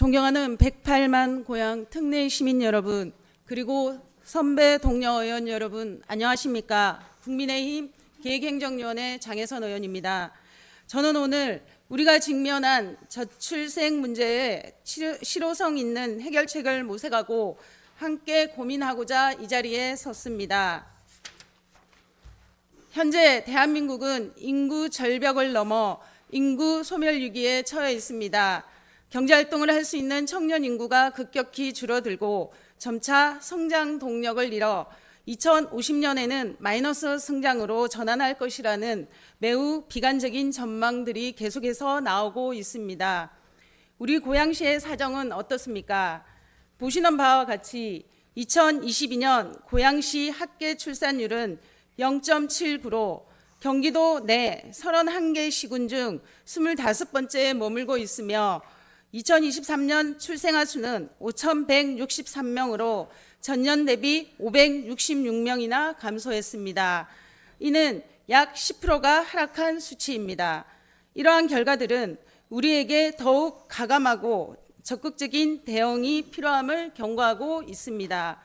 존경하는 108만 고향 특내 시민 여러분, 그리고 선배 동료 의원 여러분, 안녕하십니까? 국민의힘 계획행정위원회 장혜선 의원입니다. 저는 오늘 우리가 직면한 저출생 문제에 실- 실효성 있는 해결책을 모색하고 함께 고민하고자 이 자리에 섰습니다. 현재 대한민국은 인구 절벽을 넘어 인구 소멸 위기에 처해 있습니다. 경제 활동을 할 수 있는 청년 인구가 급격히 줄어들고 점차 성장 동력을 잃어 2050년에는 마이너스 성장으로 전환할 것이라는 매우 비관적인 전망들이 계속해서 나오고 있습니다. 우리 고양시의 사정은 어떻습니까? 보시는 바와 같이 2022년 고양시 합계 출산율은 0.79로 경기도 내 31개 시군 중 25번째에 머물고 있으며 2023년 출생아 수는 5,163명으로 전년 대비 566명이나 감소했습니다. 이는 약 10%가 하락한 수치입니다. 이러한 결과들은 우리에게 더욱 가감하고 적극적인 대응이 필요함을 경고하고 있습니다.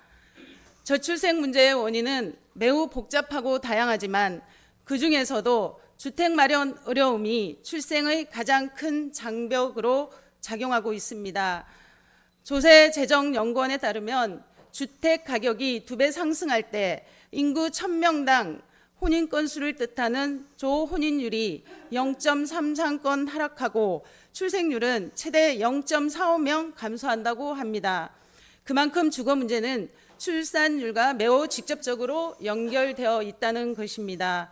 저출생 문제의 원인은 매우 복잡하고 다양하지만 그 중에서도 주택 마련 어려움이 출생의 가장 큰 장벽으로 작용하고 있습니다. 조세 재정 연구원에 따르면 주택 가격이 두 배 상승할 때 인구 1000명당 혼인 건수를 뜻하는 조혼인율이 0.33건 하락하고 출생률은 최대 0.45명 감소한다고 합니다. 그만큼 주거 문제는 출산율과 매우 직접적으로 연결되어 있다는 것입니다.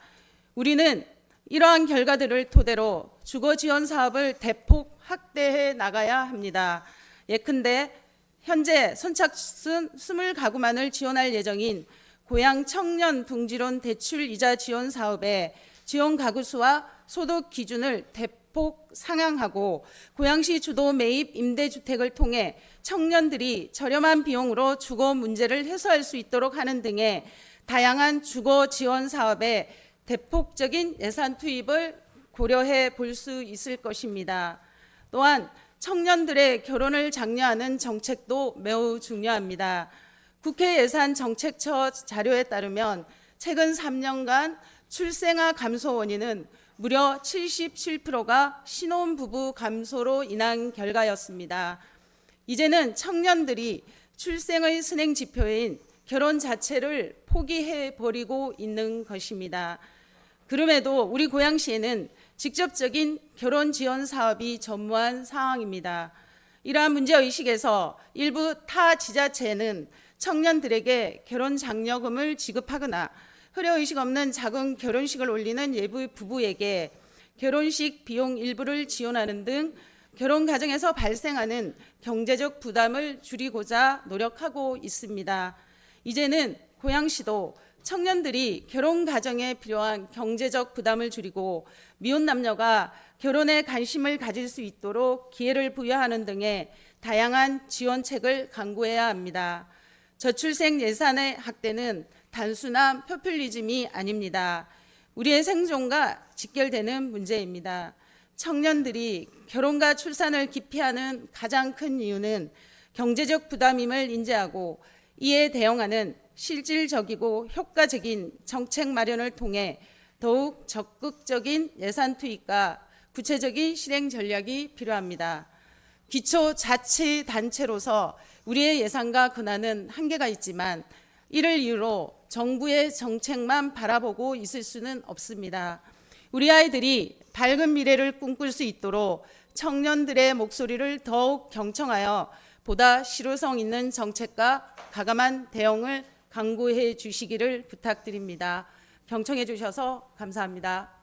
우리는 이러한 결과들을 토대로 주거 지원 사업을 대폭 확대해 나가야 합니다. 예컨대 현재 선착순 20가구만을 지원할 예정인 고향 청년 둥지론 대출 이자 지원 사업에 지원 가구 수와 소득 기준을 대폭 상향하고 고양시 주도 매입 임대주택을 통해 청년들이 저렴한 비용으로 주거 문제를 해소할 수 있도록 하는 등의 다양한 주거 지원 사업에 대폭적인 예산 투입을 고려해 볼 수 있을 것입니다. 또한 청년들의 결혼을 장려하는 정책도 매우 중요합니다. 국회 예산 정책처 자료에 따르면 최근 3년간 출생아 감소 원인은 무려 77%가 신혼부부 감소로 인한 결과였습니다. 이제는 청년들이 출생의 선행 지표인 결혼 자체를 포기해 버리고 있는 것입니다. 그럼에도 우리 고양시에는 직접적인 결혼 지원 사업이 전무한 상황입니다. 이러한 문제 의식에서 일부 타 지자체는 청년들에게 결혼 장려금을 지급하거나 효려 의식 없는 작은 결혼식을 올리는 예부 부부에게 결혼식 비용 일부를 지원하는 등 결혼 가정에서 발생하는 경제적 부담을 줄이고자 노력하고 있습니다. 이제는 고양시도 청년들이 결혼 가정에 필요한 경제적 부담을 줄이고 미혼 남녀가 결혼에 관심을 가질 수 있도록 기회를 부여하는 등의 다양한 지원책을 강구해야 합니다. 저출생 예산의 확대는 단순한 포퓰리즘이 아닙니다. 우리의 생존과 직결되는 문제입니다. 청년들이 결혼과 출산을 기피하는 가장 큰 이유는 경제적 부담임을 인지하고 이에 대응하는 실질적이고 효과적인 정책 마련을 통해 더욱 적극적인 예산 투입과 구체적인 실행 전략이 필요합니다. 기초 자치 단체로서 우리의 예산과 권한은 한계가 있지만 이를 이유로 정부의 정책만 바라보고 있을 수는 없습니다. 우리 아이들이 밝은 미래를 꿈꿀 수 있도록 청년들의 목소리를 더욱 경청하여 보다 실효성 있는 정책과 가감한 대응을 강구해 주시기를 부탁드립니다. 경청해 주셔서 감사합니다.